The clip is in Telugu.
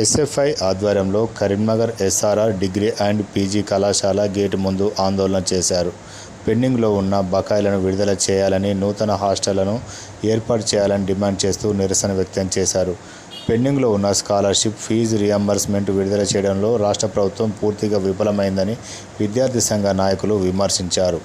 ఎస్ఎఫ్ఐ ఆధ్వర్యంలో Karimnagar SRR degree and PG కళాశాల గేటు ముందు ఆందోళన చేశారు. పెండింగ్లో ఉన్న బకాయిలను విడుదల చేయాలని నూతన హాస్టళ్ళను ఏర్పాటు చేయాలని డిమాండ్ చేస్తూ నిరసన వ్యక్తం చేశారు. పెండింగ్లో ఉన్న స్కాలర్షిప్ ఫీజు రియంబర్స్మెంట్ విడుదల చేయడంలో రాష్ట్ర ప్రభుత్వం పూర్తిగా విఫలమైందని విద్యార్థి సంఘ నాయకులు విమర్శించారు.